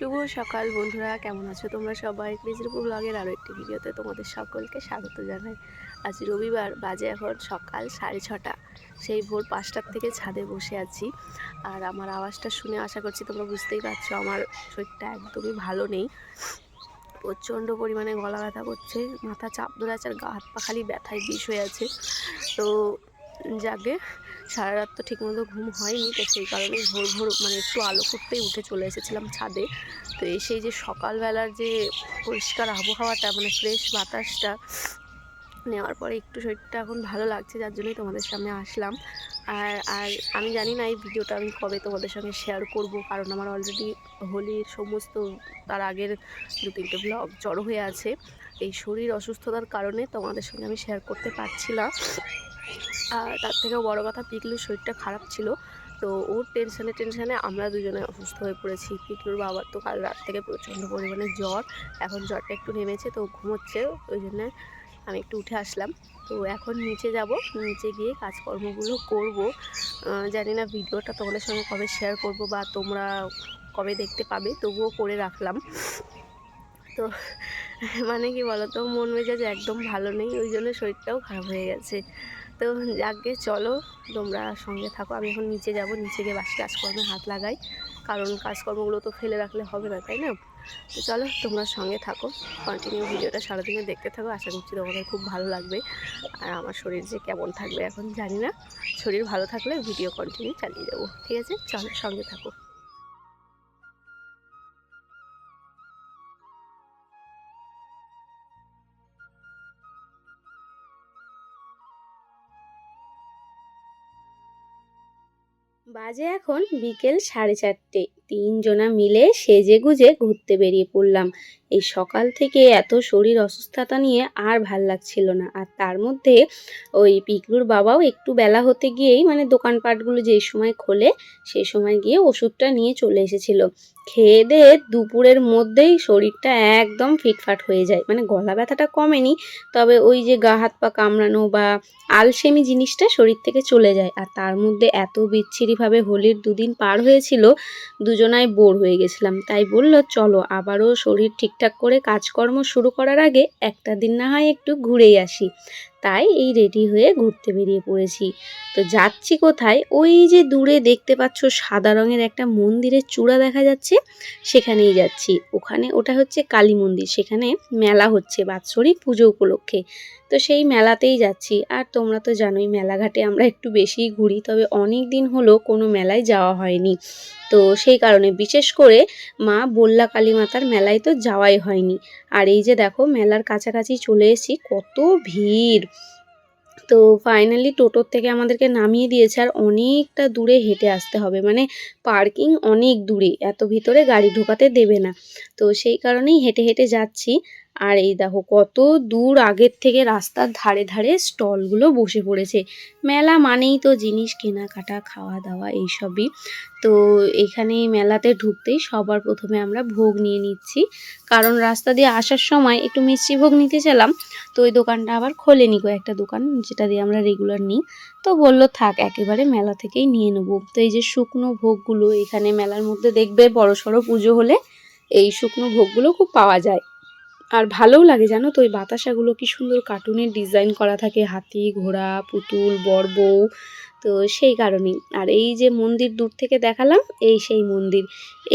শুভ সকাল বন্ধুরা, কেমন আছো তোমরা সবাই? মেজরপুর ব্লগের আরও একটি ভিডিওতে তোমাদের সকলকে স্বাগত জানাই। আজ রবিবার, বাজে এখন সকাল সাড়ে ছটা। সেই ভোর পাঁচটার থেকে ছাদে বসে আছি। আর আমার আওয়াজটা শুনে আশা করছি তোমরা বুঝতেই পারছ, আমার শরীরটা একদমই ভালো নেই। প্রচণ্ড পরিমাণে গলা ব্যথা করছে, মাথা চাপ ধরে আছে আর গা হাত পা খালি ব্যথায় বিষ হয়ে আছে। তো যাকে সারা রাত তো ঠিকমতো ঘুম হয়নি, তো সেই কারণে ভোর ভোর মানে একটু আলো করতেই উঠে চলে এসেছিলাম ছাদে। তো এসে যে সকালবেলার যে পরিষ্কার আবহাওয়াটা মানে ফ্রেশ বাতাসটা নেওয়ার পরে একটু শরীরটা এখন ভালো লাগছে, যার জন্যই তোমাদের সামনে আসলাম। আর আর আমি জানি না এই ভিডিওটা আমি কবে তোমাদের সঙ্গে শেয়ার করব, কারণ আমার অলরেডি হোলির সমস্ত তার আগের দু তিনটে ব্লগ জড়ো হয়ে আছে। এই শরীর অসুস্থতার কারণে তোমাদের সঙ্গে আমি শেয়ার করতে পারছি না। আর তার থেকেও বড় কথা, পিকলুর শরীরটা খারাপ ছিল। তো ওর টেনশানে টেনশানে আমরা দুজনে অসুস্থ হয়ে পড়েছি। পিকলুর বাবার তো কাল রাত থেকে প্রচণ্ড পরিমাণে জ্বর। এখন জ্বরটা একটু নেমেছে, তো ঘুমোচ্ছে। ওই জন্য আমি একটু উঠে আসলাম। তো এখন নিচে যাব। নিচে গিয়ে কাজকর্মগুলো করব। জানি না ভিডিওটা তোমাদের সঙ্গে কবে শেয়ার করব বা তোমরা কবে দেখতে পাবে, তবুও করে রাখলাম। তো মানে কি বলো তো মন মেজাজ একদম ভালো নেই, ওই জন্য শরীরটাও খারাপ হয়ে গেছে। তো যাকে চলো, তোমরা সঙ্গে থাকো। আমি এখন নিচে যাব, নিচে গিয়ে বাসি কাজকর্মে হাত লাগাই। কারণ কাজকর্মগুলো তো ফেলে রাখলে হবে না, তাই না? তো চলো, তোমরা সঙ্গে থাকো। কন্টিনিউ ভিডিওটা সারাদিনে দেখতে থাকো। আশা করছি তোমাদের খুব ভালো লাগবে। আর আমার শরীর যে কেমন থাকবে এখন জানি না। শরীর ভালো থাকলে ভিডিও কন্টিনিউ চালিয়ে যাব। ঠিক আছে? চলো, সঙ্গে থাকো। বাজে এখন বিকেল সাড়ে চারটে। তিনজনা মিলে সেজে গুজে ঘুরতে বেরিয়ে পড়লাম। এই সকাল থেকে এত শরীর অসুস্থতা নিয়ে আর ভালো লাগছিল না। আর তার মধ্যে ওই পিকলুর বাবাও একটু বেলা হতে গিয়েই মানে দোকানপাটগুলো যেই সময় খোলে সেই সময় গিয়ে ওষুধটা নিয়ে চলে এসেছিল। খেয়ে দিয়ে দুপুরের মধ্যেই শরীরটা একদম ফিটফাট হয়ে যায়। মানে গলা ব্যথাটা কমেনি, তবে ওই যে গা হাত পা কামড়ানো বা আলসেমি জিনিসটা শরীর থেকে চলে যায়। আর তার মধ্যে এত বিচ্ছিরিভাবে হোলির দুদিন পার হয়েছিল দুজনাই বোর হয়ে গেছিলাম। তাই বলল, চলো, আবারও শরীর ঠিকঠাক করে কাজকর্ম শুরু করার আগে একটা দিন না হয় একটু ঘুরেই আসি। তাই এই রেডি হয়ে ঘুরতে বেরিয়ে পড়েছি। তো যাচ্ছি কোথায়? ওই যে দূরে দেখতে পাচ্ছ সাদা রঙের একটা মন্দিরের চূড়া দেখা যাচ্ছে, সেখানেই যাচ্ছি। ওখানে ওটা হচ্ছে কালী মন্দির, সেখানে মেলা হচ্ছে বাৎসরিক পুজো উপলক্ষে। তো সেই মেলাতেই যাচ্ছি। আর তোমরা তো জানোই মেলাঘাটে আমরা একটু বেশিই ঘুরি, তবে অনেক দিন হলো কোনো মেলায় যাওয়া হয়নি। তো সেই কারণে বিশেষ করে মা বল্লা কালী মাতার মেলায় তো যাওয়াই হয়নি। আর এই যে দেখো মেলার কাছাকাছি চলে এসেছি, কত ভিড়! তো ফাইনালি টোটোর থেকে আমাদেরকে নামিয়ে দিয়েছে আর অনেকটা দূরে হেঁটে আসতে হবে। মানে পার্কিং অনেক দূরে, এত ভিতরে গাড়ি ঢোকাতে দেবে না। তো সেই কারণেই হেঁটে হেঁটে যাচ্ছি। আর এই দেখো কত দূর আগের থেকে রাস্তার ধারে ধারে স্টলগুলো বসে পড়েছে। মেলা মানেই তো জিনিস কেনাকাটা খাওয়া দাওয়া এইসবই। তো এখানে মেলাতে ঢুকতেই সবার প্রথমে আমরা ভোগ নিয়ে নিচ্ছি। কারণ রাস্তা দিয়ে আসার সময় একটু মিষ্টি ভোগ নিতে চালাম তো ওই দোকানটা আবার খোলেনি একটা দোকান, যেটা দিয়ে আমরা রেগুলার নিই। তো বলল, থাক, একেবারে মেলা থেকেই নিয়ে নেব। তো এই যে শুকনো ভোগগুলো, এখানে মেলার মধ্যে দেখবে বড় সড়ো পুজো হলে এই শুকনো ভোগগুলো খুব পাওয়া যায়। আর ভালোও লাগে, জানো তো? ওই বাতাসাগুলো কি সুন্দর কার্টুনের ডিজাইন করা থাকে, হাতি, ঘোড়া, পুতুল বর বউ, তো সেই কারণেই। আর এই যে মন্দির দূর থেকে দেখালাম, এই সেই মন্দির।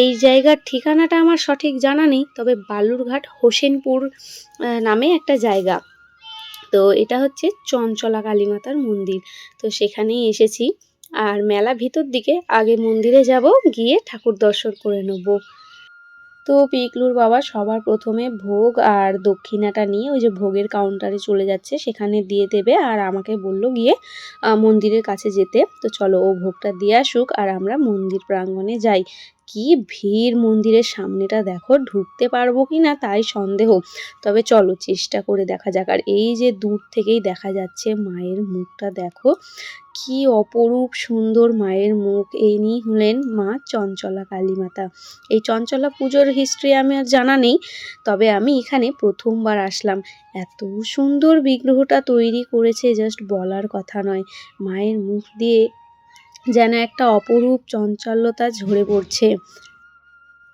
এই জায়গার ঠিকানাটা আমার সঠিক জানা নেই, তবে বালুরঘাট হোসেনপুর নামে একটা জায়গা। তো এটা হচ্ছে চঞ্চলা কালীমাতার মন্দির। তো সেখানেই এসেছি। আর মেলা ভিতর দিকে আগে মন্দিরে যাব, গিয়ে ঠাকুর দর্শন করে নেব। তো পিকলুর বাবা সবার প্রথমে ভোগ আর দক্ষিণাটা নিয়ে ওই যে ভোগের কাউন্টারে চলে যাচ্ছে, সেখানে দিয়ে দেবে আর আমাকে বলল গিয়ে মন্দিরের কাছে যেতে। তো চলো ও ভোগটা দিয়ে আসুক আর আমরা মন্দির প্রাঙ্গণে যাই। কি ভিড় মন্দিরের সামনেটা দেখো, ঢুকতে পারব কি না তাই সন্দেহ। তবে চলো চেষ্টা করে দেখা যাক। আর এই যে দূর থেকেই দেখা যাচ্ছে মায়ের মুখটা দেখো, কি অপরূপ সুন্দর মায়ের মুখ। এই নিয়ে হলেন মা চঞ্চলা কালী মাতা এই চঞ্চলা পুজোর হিস্ট্রি আমি আর জানা নেই, তবে আমি এখানে প্রথমবার আসলাম। এত সুন্দর বিগ্রহটা তৈরি করেছে জাস্ট বলার কথা নয়। মায়ের মুখ দিয়ে যেন একটা অপরূপ চঞ্চলতা ঝরে পড়ছে।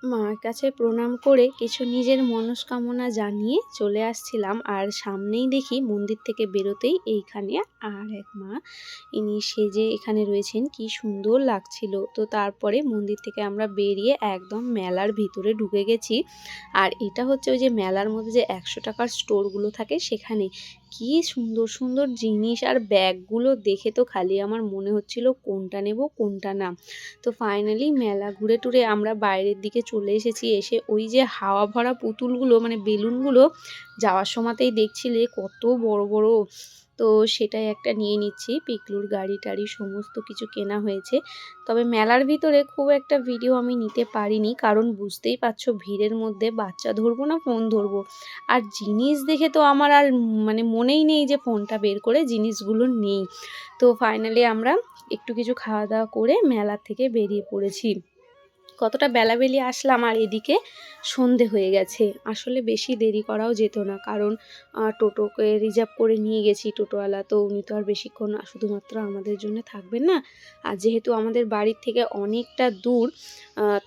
মার কাছে প্রণাম করে কিছু নিজের মনস্কামনা জানিয়ে চলে আসছিলাম আর সামনেই দেখি মন্দির থেকে বেরোতেই এইখানে আর এক মা। ইনি সেজে এখানে রয়েছেন, কি সুন্দর লাগছিল। তো তারপরে মন্দির থেকে আমরা বেরিয়ে একদম মেলার ভিতরে ঢুকে গেছি। আর এটা হচ্ছে ওই যে মেলার মধ্যে যে একশো টাকার স্টোরগুলো থাকে সেখানে কি সুন্দর সুন্দর জিনিস আর ব্যাগগুলো দেখে তো খালি আমার মনে হচ্ছিল কোনটা নেব, কোনটা না। তো ফাইনালি মেলা ঘুরে টুরে আমরা বাইরের দিকে চলে এসেছি, এসে ওই যে হাওয়া ভরা পুতুলগুলো মানে বেলুনগুলো যাওয়ার সময়তেই দেখছিলে কত বড় বড় তো সেটাই একটা নিয়ে নিচ্ছি। পিকলুর গাড়ি টাড়ি সমস্ত কিছু কেনা হয়েছে। তবে মেলার ভিতরে খুব একটা ভিডিও আমি নিতে পারিনি। কারণ বুঝতেই পারছ ভিড়ের মধ্যে বাচ্চা ধরবো না ফোন ধরবো। আর জিনিস দেখে তো আমার আর মানে মনেই নেই যে ফোনটা বের করে জিনিসগুলো নেই। তো ফাইনালি আমরা একটু কিছু খাওয়া দাওয়া করে মেলা থেকে বেরিয়ে পড়েছি। কতটা বেলাবেলি আসলাম আর এদিকে সন্ধে হয়ে গেছে। আসলে বেশি দেরি করাও যেত না কারণ টোটোকে রিজার্ভ করে নিয়ে গেছি টোটোওয়ালা, তো উনি তো আর বেশিক্ষণ শুধুমাত্র আমাদের জন্য থাকবেন না। আর যেহেতু আমাদের বাড়ির থেকে অনেকটা দূর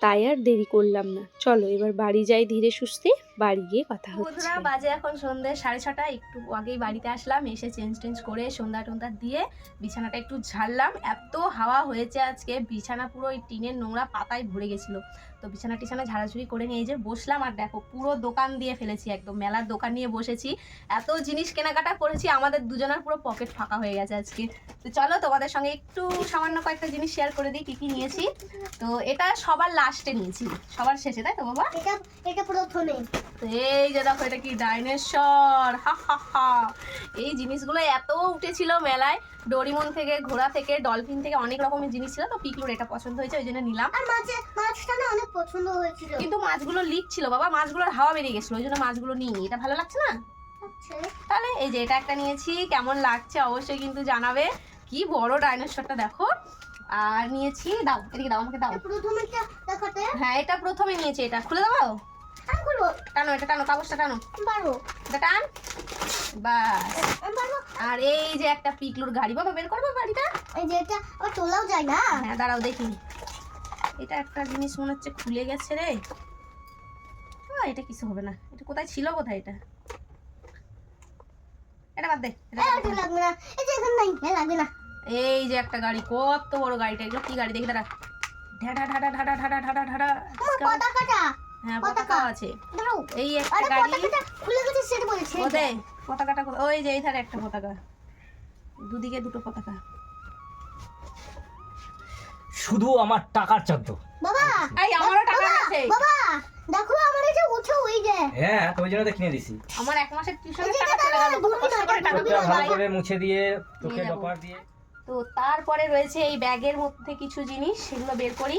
তাই আর দেরি করলাম না। চলো এবার বাড়ি যাই ধীরে সুস্থে। বাড়ি গিয়ে কথা হচ্ছে। বন্ধুরা বাজে এখন সন্ধে সাড়ে ছটা। একটু আগেই বাড়িতে আসলাম এসে চেঞ্জ টেঞ্জ করে সন্ধ্যা টন্ধা দিয়ে বিছানাটা একটু ঝাড়লাম। এত হাওয়া হয়েছে আজকে বিছানা পুরো ওই টিনের নোংরা পাতায় ভরে গেছিল। তো বিছানা টিছানা ঝাড়াঝুড়ি করে নিয়ে যে বসলাম আর দেখো পুরো দোকান দিয়ে ফেলেছি একদম মেলার দোকান নিয়ে বসেছি। এত জিনিস কেনাকাটা করেছি আমাদের দুজনের পুরো পকেট ফাঁকা হয়ে গেছে আজকে। তো চলো তোমাদের সঙ্গে একটু সামান্য কয়েকটা জিনিস শেয়ার করে দিই কী কী নিয়েছি। তো এটা সবার লাস্টে নিয়েছি সবার শেষে তাই তো বাবা? এটা এটা প্রথমে। তো এই যে দেখো এটা কি ডাইনোসর? হা হা হা। এই জিনিসগুলো এত উঠেছিল মেলায়। ডোরিমন থেকে ঘোড়া থেকে ডলফিন থেকে অনেক রকমের জিনিস ছিল। তো পিকলুর এটা পছন্দ হয়েছে ওই জন্য নিলাম। আর মাছে মাছটা না অনেক পছন্দ হয়েছিল। কিন্তু মাছগুলো লিক ছিল বাবা মাছগুলোর হাওয়া বেরিয়ে গেছিল ওই জন্য মাছগুলো নিইনি। এটা ভালো লাগছে না? আচ্ছা, তাহলে এই যে এটা একটা নিয়েছি কেমন লাগছে অবশ্যই কিন্তু জানাবে। কি বড় ডাইনোসরটা দেখো। আর নিয়েছি দাও এদিকে দাও আমাকে দাও। প্রথমেটা দেখাতে। হ্যাঁ এটা প্রথমে নিয়েছি এটা খুলে দাও আমি করব টানো এটা টানো কাগজটা টানো পারব এটা টান বাস আর এই যে একটা পিকলুর গাড়ি বাবা বের করব গাড়িটা এই যে এটা আবার তোলাও যায় না হ্যাঁ দাঁড়াও দেখি এটা একটা জিনিস মনে হচ্ছে খুলে গেছে রে এটা কিছু হবে না এটা কোথায় ছিল কোথায় এটা এটা বাদ দে লাগবে না এই যে এখানে নাই হ্যাঁ লাগবে না এই যে একটা গাড়ি কত বড় গাড়িটা এগুলো কি গাড়ি দেখি দাঁড়া ঢাডা ঢাডা ঢাডা ঢাডা ঢাডা ঢাডা হ্যাঁ পতাকা। আছে। এই একটা গাড়ি। খুলে গেছে সেটা বলেছে পতাকাটা ওই যে এই একটা পতাকা। দুদিকে দুটো পতাকা। শুধু আমার টাকার চদ্দ। বাবা এই আমারও টাকা আছে। বাবা দেখো আমার এই যে উঠো ওই যে। হ্যাঁ তো জন্য তো কিনে দিছি। আমার এক মাসের টিউশনের টাকা চলে গেল। কষ্ট করে টাকা ভালো করে মুছে দিয়ে যাব। ডপার দিয়ে। তো তারপরে রয়েছে এই ব্যাগের মধ্যে কিছু জিনিস সেগুলো বের করি।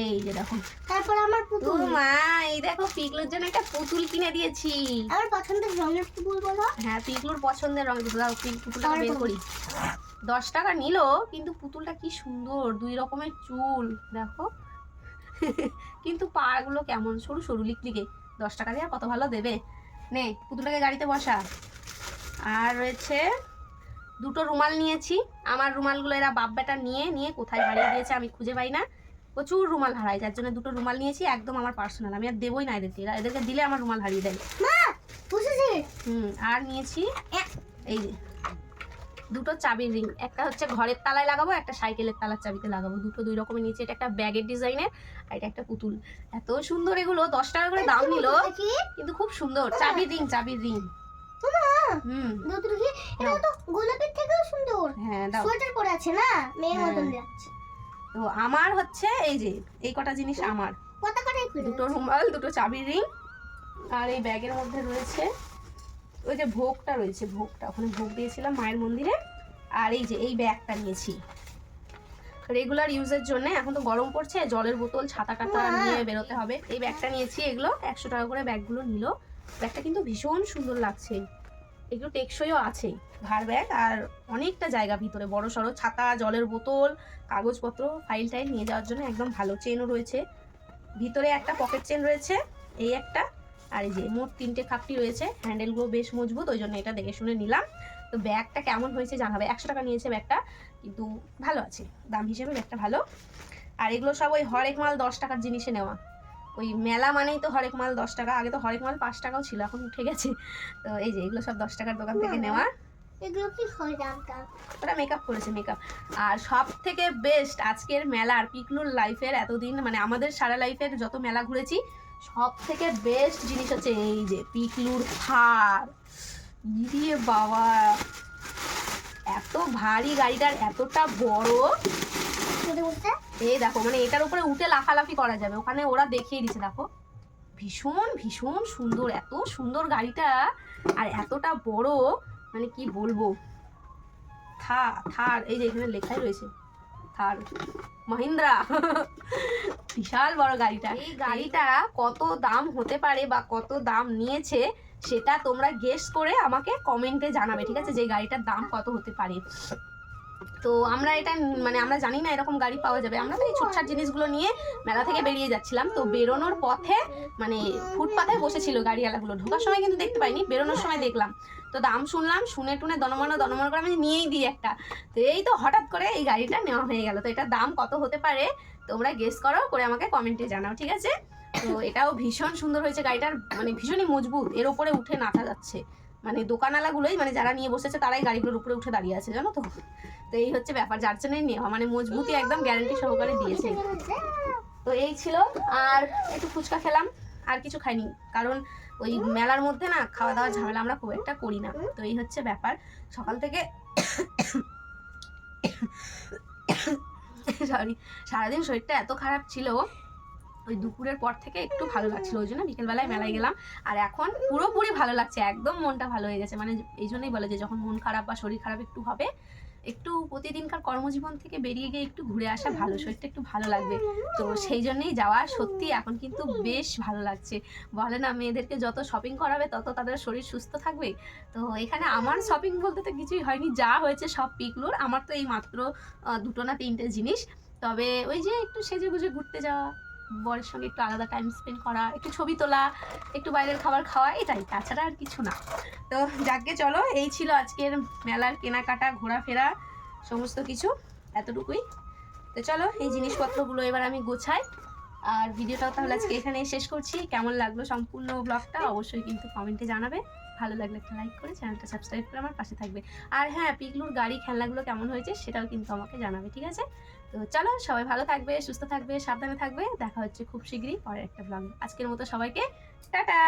এই যে দেখো। তারপর আমার পুতুল। মা এই দেখো পিকলুর জন্য একটা পুতুল কিনে দিয়েছি। আমার পছন্দের রঙের পুতুল বলো। হ্যাঁ পিকলুর পছন্দের রঙের পুতুল। দাও, পুতুলটা বের করি। দশ টাকা নিল কিন্তু পুতুলটা কি সুন্দর দুই রকমের চুল দেখো। কিন্তু পাগুলো কেমন সরু সরু লিকলিকে দশ টাকা দিয়ে কত ভালো দেবে? নে পুতুলটাকে গাড়িতে বসা। আর রয়েছে দুটো রুমাল নিয়েছি। আমার রুমালগুলো এরা বাপ বেটা নিয়ে নিয়ে কোথায় হারিয়ে দিয়েছে আমি খুঁজে পাই না। প্রচুর রুমাল হারাই যার জন্য দুটো রুমাল নিয়েছি একদম আমার পার্সোনাল আমি আর দেবই না এদেরকে। এরা এদেরকে দিলে আমার রুমাল হারিয়ে দেয়। হুম আর নিয়েছি এই দুটো চাবির রিং একটা হচ্ছে ঘরের তালায় লাগাবো একটা সাইকেলের তালার চাবিতে লাগাবো। দুটো দুই রকমের নিয়েছি। এটা একটা ব্যাগের ডিজাইনের আর এটা একটা পুতুল। এত সুন্দর এগুলো দশ টাকা করে দাম নিল। কিন্তু খুব সুন্দর চাবির রিং চাবির রিং হুম। গোলাপের থেকেও সুন্দর। হ্যাঁ দাও। সোয়েটার পরে আছে না? মেয়ের হ্যাঁ। মতন যাচ্ছে তো আমার হচ্ছে এই যে এই কটা জিনিস আমার। দুটো রুমাল দুটো চাবির রিং আর এই ব্যাগের মধ্যে রয়েছে ওই যে ভোগটা রয়েছে ভোগটা। ওখানে ভোগ দিয়েছিলাম মায়ের মন্দিরে আর এই যে এই ব্যাগটা নিয়েছি। রেগুলার ইউজের জন্য এখন তো গরম পড়ছে জলের বোতল ছাতা মা। নিয়ে বেরোতে হবে। এই ব্যাগটা নিয়েছি এগুলো একশো টাকা করে ব্যাগগুলো নিল। ব্যাগটা কিন্তু ভীষণ সুন্দর লাগছে। এগুলো টেকসইও আছে ভার ব্যাগ আর অনেকটা জায়গা ভিতরে, বড় সড়ো ছাতা, জলের বোতল, কাগজপত্র, ফাইল টাইল নিয়ে যাওয়ার জন্য একদম ভালো চেনও রয়েছে। ভিতরে একটা পকেট চেন রয়েছে, এই একটা, আর এই যে মোট তিনটে খাপটি রয়েছে, হ্যান্ডেলগুলো বেশ মজবুত, ওই জন্য এটা দেখে শুনে নিলাম। তো ব্যাগটা কেমন হয়েছে জানাবে, একশো টাকা নিয়েছে ব্যাগটা, কিন্তু ভালো আছে, দাম হিসেবে ব্যাগটা ভালো। আর এগুলো সব ওই হরেক মাল দশ টাকার জিনিসে নেওয়া। ওই মেলা মানেই তো হরেক মাল দশ টাকা আগে তো হরেক মাল পাঁচ টাকাও ছিল এখন উঠে গেছে। তো এই যে এগুলো সব দশ টাকার দোকান থেকে নেওয়া। এগুলো কি ওরা মেকআপ করেছে মেকআপ আর সব থেকে বেস্ট আজকের মেলার পিকলুর লাইফের এতদিন মানে আমাদের সারা লাইফের যত মেলা ঘুরেছি সব থেকে বেস্ট জিনিস হচ্ছে এই যে পিকলুর থার। ইয়ে বাবা! এত ভারী গাড়িটার এতটা বড়। এই দেখো মানে এটার উপরে উঠে লাফালাফি করা যাবে ওখানে ওরা দেখিয়ে দিচ্ছে দেখো। ভীষণ ভীষণ সুন্দর এত সুন্দর গাড়িটা আর এতটা বড় মানে কি বলব? থা থার এই যে এখানে লেখাই রয়েছে থার। মহিন্দ্রা বিশাল বড় গাড়িটা। এই গাড়িটা কত দাম হতে পারে বা কত দাম নিয়েছে সেটা তোমরা গেস করে আমাকে কমেন্টে জানাবে ঠিক আছে? যে গাড়িটার দাম কত হতে পারে। তো আমরা এটা মানে আমরা জানি না এরকম গাড়ি পাওয়া যাবে। আমরা তো এই ছুটছাট জিনিসগুলো নিয়ে মেলা থেকে বেরিয়ে যাচ্ছিলাম। তো বেরোনোর পথে মানে ফুটপাতে বসেছিল গাড়িওয়ালাগুলো। ঢোকার সময় কিন্তু দেখতে পাইনি, বেরোনোর সময় দেখলাম। তো দাম শুনলাম, শুনে টুনে দনমনা দনমনা করে আমি নিয়েই দিই একটা। তো এই তো হঠাৎ করে এই গাড়িটা নেওয়া হয়ে গেল। তো এটার দাম কত হতে পারে তোমরা গেস করো, করে আমাকে কমেন্টে জানাও, ঠিক আছে? তো এটাও ভীষণ সুন্দর হয়েছে গাড়িটার মানে ভীষণই মজবুত। এর ওপরে উঠে নাচা যাচ্ছে। মানে দোকানওয়ালাগুলোই মানে যারা নিয়ে বসেছে তারাই গাড়িগুলোর উপরে উঠে দাঁড়িয়ে আছে, জানো তো? তো এই হচ্ছে ব্যাপার, যার জন্যই নেওয়া মানে মজবুতি একদম গ্যারান্টি সহকারে দিয়েছে। তো এই ছিল, আর একটু ফুচকা খেলাম, আর কিছু খাইনি, কারণ ওই মেলার মধ্যে না খাওয়া দাওয়ার ঝামেলা আমরা খুব একটা করি না। তো এই হচ্ছে ব্যাপার, সকাল থেকে সরি সারাদিন শরীরটা এত খারাপ ছিল ওই দুপুরের পর থেকে একটু ভালো লাগছিল, ওই জন্য বিকেলবেলায় মেলায় গেলাম। আর এখন পুরোপুরি ভালো লাগছে, একদম মনটা ভালো হয়ে গেছে। মানে এই জন্যই বলে যে যখন মন খারাপ বা শরীর খারাপ একটু হবে, একটু প্রতিদিনকার কর্মজীবন থেকে বেরিয়ে গিয়ে একটু ঘুরে আসা ভালো, শরীরটা একটু ভালো লাগবে। তো সেই জন্যই যাওয়া সত্যি এখন কিন্তু বেশ ভালো লাগছে। বলে না, মেয়েদেরকে যত শপিং করাবে, তত তাদের শরীর সুস্থ থাকবে। তো এখানে আমার শপিং বলতে তো কিছুই হয়নি, যা হয়েছে সব পিকলুর। আমার তো এই মাত্র দুটো না তিনটে জিনিস। তবে ওই যে একটু সেজে গুজে ঘুরতে যাওয়া। বরের সঙ্গে একটু আলাদা টাইম স্পেন্ড করা, একটু ছবি তোলা, একটু বাইরের খাবার খাওয়া, এটাই। তাছাড়া আর কিছু না। তো যাকে চলো, এই ছিল আজকের মেলার কেনাকাটা, ঘোরাফেরা, সমস্ত কিছু, এতটুকুই। তো চলো, এই জিনিসপত্রগুলো এবার আমি গোছাই। আর ভিডিওটাও তাহলে আজকে এখানে শেষ করছি। কেমন লাগল সম্পূর্ণ ব্লগটা, অবশ্যই কিন্তু কমেন্টে জানাবে। ভালো লাগলে একটা লাইক করে, চ্যানেলটা সাবস্ক্রাইব করে আমার পাশে থাকবে। আর হ্যাঁ পিকলুর গাড়ি, খেলনাগুলো কেমন হয়েছে, সেটাও কিন্তু আমাকে জানাবে, ঠিক আছে? তো চলো, সবাই ভালো থাকবে, সুস্থ থাকবে, সাবধানে থাকবে। দেখা হচ্ছে খুব শীঘ্রই পরের একটা ব্লগে আজকের মতো সবাইকে, টাটা!